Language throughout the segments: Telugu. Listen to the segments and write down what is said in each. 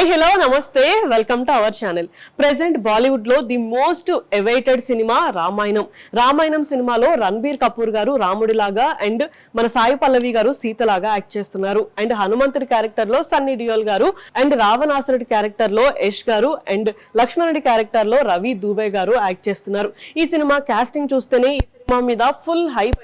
హాయ్ హలో నమస్తే welcome to our channel. Present బాలీవుడ్లో the most awaited cinema Ramayanam. Ramayanam సినిమాలో రణబీర్ కపూర్ గారు రాముడిలాగా అండ్ మన సాయి పల్లవి గారు సీతలాగా యాక్ట్ చేస్తున్నారు. అండ్ హనుమంతుడి క్యారెక్టర్లో సన్నీ డియోల్ గారు అండ్ రావణాసురుడి క్యారెక్టర్లో యష్ గారు అండ్ లక్ష్మణుడి క్యారెక్టర్లో రవి దూబే గారు యాక్ట్ చేస్తున్నారు. ఈ సినిమా కాస్టింగ్ చూస్తేనే ఈ సినిమా మీద ఫుల్ హైప్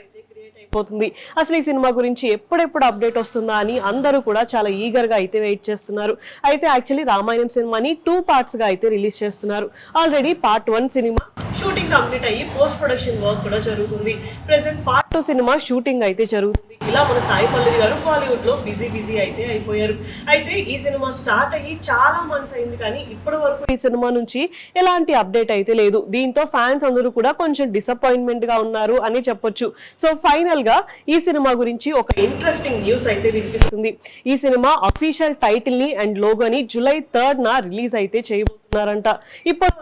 అయిపోతుంది అసలు ఈ సినిమా గురించి ఎప్పుడెప్పుడు అప్డేట్ వస్తుందా అని అందరూ కూడా చాలా ఈగర్గా అయితే వెయిట్ చేస్తున్నారు. అయితే యాక్చువల్లీ రామాయణం సినిమాని టూ పార్ట్స్గా అయితే రిలీజ్ చేస్తున్నారు. Already part one cinema shooting complete అయ్యి పోస్ట్ ప్రొడక్షన్ వర్క్ కూడా జరుగుతుంది. Present part two cinema shooting అయితే జరుగుతుంది. ఇలా మన సాయి పల్లవి గారు బాలీవుడ్లో బిజీ బిజీ అయితే అయిపోయారు. అయితే ఈ సినిమా స్టార్ట్ అయ్యి చాలా మంత్స్ అయింది కానీ ఇప్పటి వరకు ఈ సినిమా నుంచి ఎలాంటి అప్డేట్ అయితే లేదు. దీంతో ఫ్యాన్స్ అందరూ కూడా కొంచెం డిసప్పాయింట్మెంట్గా ఉన్నారు అని చెప్పొచ్చు. సో ఫైనల్గా ఈ సినిమా గురించి ఒక ఇంట్రెస్టింగ్ న్యూస్ అయితే వినిపిస్తుంది. ఈ సినిమా అఫీషియల్ టైటిల్ని అండ్ లోగోని జూలై థర్డ్ నా రిలీజ్ అయితే చేయబోతున్నారంట. ఇప్పటి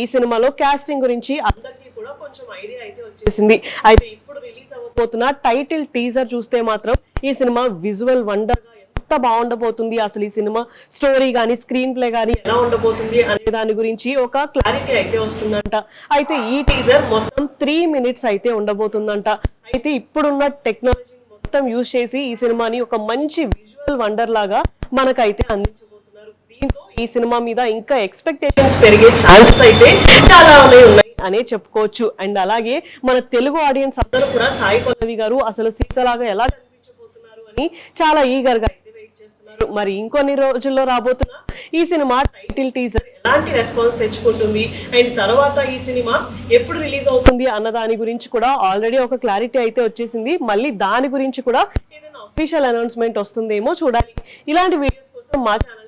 ఈ సినిమాలో కాస్టింగ్ గురించి అందరికీ కూడా కొంచెం ఐడియా అయితే వచ్చేసింది. అయితే ఇప్పుడు రిలీజ్ అవ్వబోతున్న టైటిల్ టీజర్ చూస్తే మాత్రం ఈ సినిమా విజువల్ వండర్ ఎంత బాగుండబోతుంది. అసలు ఈ సినిమా స్టోరీ గానీ స్క్రీన్ ప్లే గానీ ఎలా ఉండబోతుంది అనే దాని గురించి ఒక క్లారిటీ అయితే వస్తుందంట. అయితే ఈ టీజర్ మొత్తం త్రీ మినిట్స్ అయితే ఉండబోతుందంట. అయితే ఇప్పుడున్న టెక్నాలజీ మొత్తం యూజ్ చేసి ఈ సినిమాని ఒక మంచి విజువల్ వండర్ లాగా మనకైతే అందించు దీంతో ఈ సినిమా మీద ఇంకా ఎక్స్పెక్టేషన్స్ పెరిగే ఛాన్సెస్ అయితే చాలా ఉన్నాయి. అనే చెప్పుకోవచ్చు. అండ్ అలాగే మన తెలుగు ఆడియన్స్ అందరూ కూడా సాయి పల్లవి గారు అసలు సీతలాగా ఎలా కనిపించబోతున్నారు అని చాలా ఈగర్గా అయితే వెయిట్ చేస్తున్నారు. మరి ఇంకొన్ని రోజుల్లో రాబోతున్న ఈ సినిమా టైటిల్ టీజర్ ఎలాంటి రెస్పాన్స్ తెచ్చుకుంటుంది? అండ్ తర్వాత ఈ సినిమా ఎప్పుడు రిలీజ్ అవుతుంది అన్న దాని గురించి కూడా ఆల్రెడీ ఒక క్లారిటీ అయితే వచ్చేసింది. మళ్ళీ దాని గురించి కూడా ఏదైనా అఫీషియల్ అనౌన్స్మెంట్ వస్తుందేమో చూడాలి. ఇలాంటి వీడియోస్ కోసం మా ఛానల్